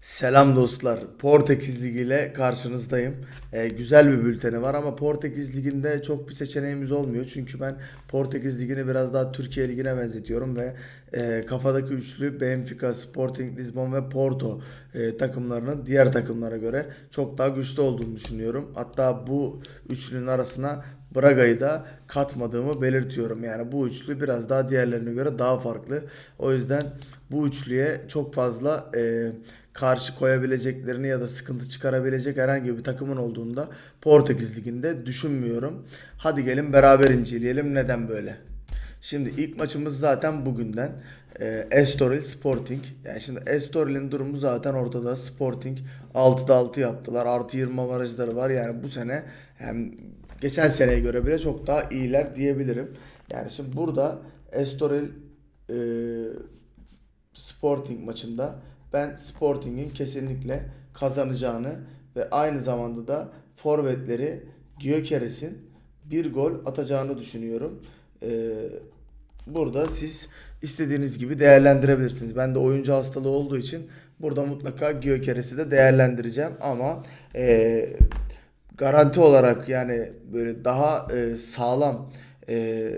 Selam dostlar. Portekiz Ligi ile karşınızdayım. Ee, güzel bir bülteni var ama Portekiz Ligi'nde çok bir seçeneğimiz olmuyor. Çünkü ben Portekiz Ligi'ni biraz daha Türkiye Ligi'ne benzetiyorum ve e, kafadaki üçlü Benfica, Sporting Lisbon ve Porto e, takımlarının diğer takımlara göre çok daha güçlü olduğunu düşünüyorum. Hatta bu üçlünün arasına Braga'yı da katmadığımı belirtiyorum. Yani bu üçlü biraz daha diğerlerine göre daha farklı. O yüzden bu üçlüye çok fazla e, karşı koyabileceklerini ya da sıkıntı çıkarabilecek herhangi bir takımın olduğunda Portekiz Ligi'nde düşünmüyorum. Hadi gelin beraber inceleyelim neden böyle. Şimdi ilk maçımız zaten bugünden. Ee, Estoril Sporting. Yani şimdi Estoril'in durumu zaten ortada. Sporting 6'da 6 yaptılar. Artı 20 avarajları var. Yani bu sene hem geçen seneye göre bile çok daha iyiler diyebilirim. Yani şimdi burada Estoril e, Sporting maçında ben Sporting'in kesinlikle kazanacağını ve aynı zamanda da forvetleri Gyökeres'in bir gol atacağını düşünüyorum. Ee, burada siz istediğiniz gibi değerlendirebilirsiniz. Ben de oyuncu hastalığı olduğu için burada mutlaka Gyökeres'i de değerlendireceğim ama e, garanti olarak yani böyle daha e, sağlam e,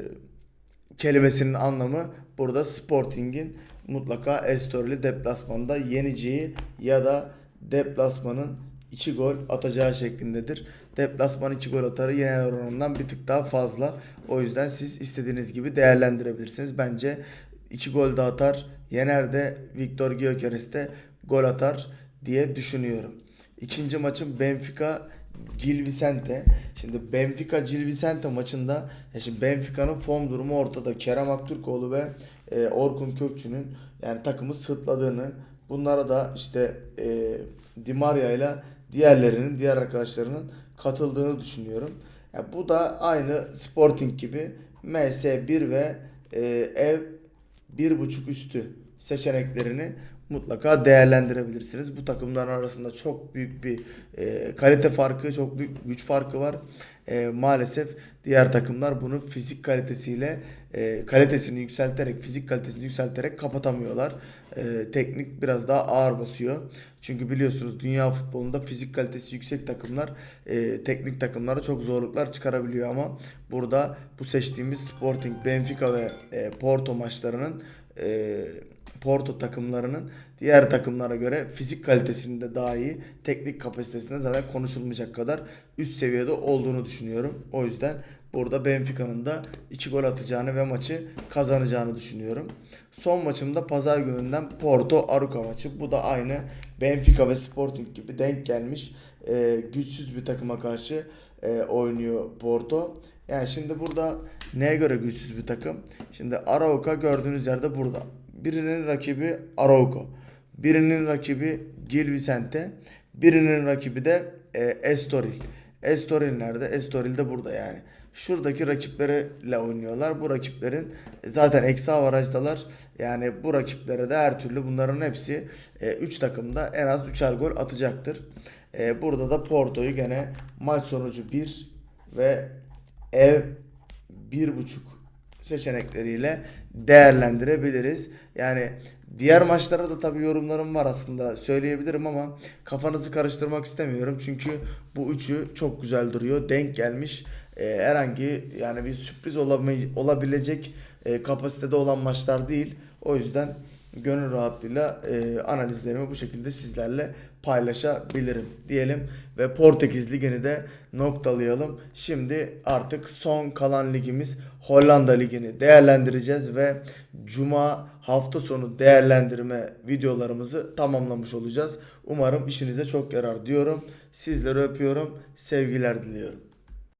kelimesinin anlamı burada Sporting'in mutlaka Estoril'i deplasmanda yeneceği ya da deplasmanın 2 gol atacağı şeklindedir. Deplasman 2 gol atarı yener oranından bir tık daha fazla. O yüzden siz istediğiniz gibi değerlendirebilirsiniz. Bence 2 gol de atar, yener de Victor Gyökeres de gol atar diye düşünüyorum. İkinci maçım Benfica Gil Vicente. Şimdi Benfica Gil Vicente maçında şimdi Benfica'nın form durumu ortada. Kerem Aktürkoğlu ve e, Orkun Kökçü'nün yani takımı sırtladığını bunlara da işte e, Di Maria ile diğerlerinin diğer arkadaşlarının katıldığını düşünüyorum. Ya bu da aynı Sporting gibi MS1 ve e, ev bir buçuk üstü seçeneklerini mutlaka değerlendirebilirsiniz. Bu takımların arasında çok büyük bir e, kalite farkı, çok büyük güç farkı var. E, maalesef diğer takımlar bunu fizik kalitesiyle e, kalitesini yükselterek, fizik kalitesini yükselterek kapatamıyorlar. E, teknik biraz daha ağır basıyor. Çünkü biliyorsunuz dünya futbolunda fizik kalitesi yüksek takımlar e, teknik takımlara çok zorluklar çıkarabiliyor ama burada bu seçtiğimiz Sporting, Benfica ve e, Porto maçlarının e, Porto takımlarının diğer takımlara göre fizik kalitesinde daha iyi, teknik kapasitesinde zaten konuşulmayacak kadar üst seviyede olduğunu düşünüyorum. O yüzden burada Benfica'nın da 2 gol atacağını ve maçı kazanacağını düşünüyorum. Son maçımda pazar gününden Porto Aruca maçı. Bu da aynı Benfica ve Sporting gibi denk gelmiş e, güçsüz bir takıma karşı e, oynuyor Porto. Yani şimdi burada neye göre güçsüz bir takım? Şimdi Arauca gördüğünüz yerde burada. Birinin rakibi Arauco. Birinin rakibi Gil Vicente. Birinin rakibi de e, Estoril. Estoril nerede? Estoril de burada yani. Şuradaki rakipleriyle oynuyorlar. Bu rakiplerin zaten eksi avarajdalar. Yani bu rakiplere de her türlü bunların hepsi 3 takımda en az 3'er gol atacaktır. E, burada da Porto'yu gene maç sonucu 1 ve ev 1.5 seçenekleriyle değerlendirebiliriz. Yani diğer maçlara da tabii yorumlarım var aslında söyleyebilirim ama kafanızı karıştırmak istemiyorum. Çünkü bu üçü çok güzel duruyor. Denk gelmiş. Ee, herhangi yani bir sürpriz olabilecek e, kapasitede olan maçlar değil. O yüzden gönül rahatlığıyla e, analizlerimi bu şekilde sizlerle paylaşabilirim diyelim ve Portekiz Ligi'ni de noktalayalım. Şimdi artık son kalan ligimiz Hollanda Ligi'ni değerlendireceğiz ve Cuma hafta sonu değerlendirme videolarımızı tamamlamış olacağız. Umarım işinize çok yarar diyorum. Sizleri öpüyorum. Sevgiler diliyorum.